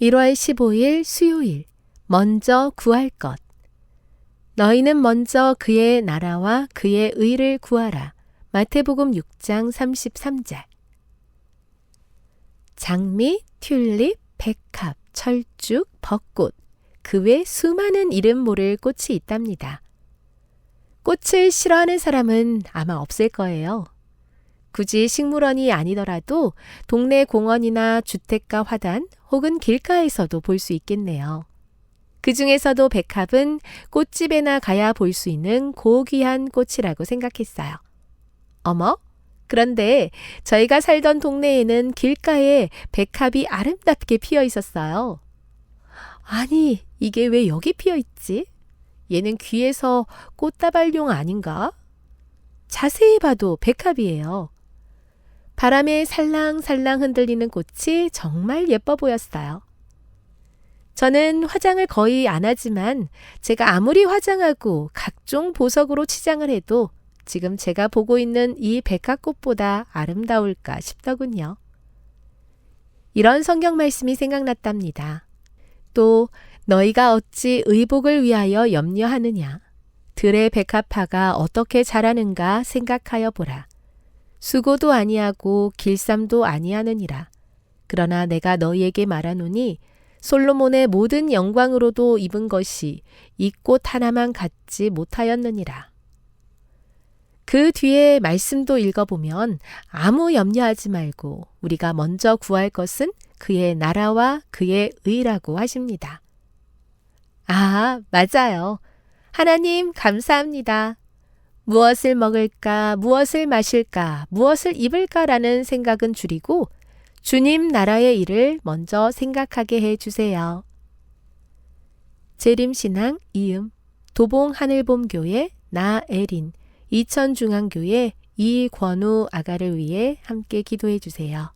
1월 15일 수요일 먼저 구할 것 너희는 먼저 그의 나라와 그의 의를 구하라. 마태복음 6장 33절 장미, 튤립, 백합, 철쭉, 벚꽃 그 외 수많은 이름 모를 꽃이 있답니다. 꽃을 싫어하는 사람은 아마 없을 거예요. 굳이 식물원이 아니더라도 동네 공원이나 주택가 화단 혹은 길가에서도 볼 수 있겠네요. 그 중에서도 백합은 꽃집에나 가야 볼 수 있는 고귀한 꽃이라고 생각했어요. 어머? 그런데 저희가 살던 동네에는 길가에 백합이 아름답게 피어 있었어요. 아니, 이게 왜 여기 피어 있지? 얘는 귀에서 꽃다발용 아닌가? 자세히 봐도 백합이에요. 바람에 살랑살랑 흔들리는 꽃이 정말 예뻐 보였어요. 저는 화장을 거의 안 하지만 제가 아무리 화장하고 각종 보석으로 치장을 해도 지금 제가 보고 있는 이 백합꽃보다 아름다울까 싶더군요. 이런 성경 말씀이 생각났답니다. 또 너희가 어찌 의복을 위하여 염려하느냐? 들의 백합화가 어떻게 자라는가 생각하여 보라. 수고도 아니하고 길쌈도 아니하느니라. 그러나 내가 너희에게 말하노니 솔로몬의 모든 영광으로도 입은 것이 이 꽃 하나만 갖지 못하였느니라. 그 뒤에 말씀도 읽어보면 아무 염려하지 말고 우리가 먼저 구할 것은 그의 나라와 그의 의라고 하십니다. 아, 맞아요. 하나님, 감사합니다. 무엇을 먹을까, 무엇을 마실까, 무엇을 입을까라는 생각은 줄이고 주님 나라의 일을 먼저 생각하게 해 주세요. 재림신앙 이음 도봉 하늘봄교회 나에린 이천중앙교회 이권우 아가를 위해 함께 기도해 주세요.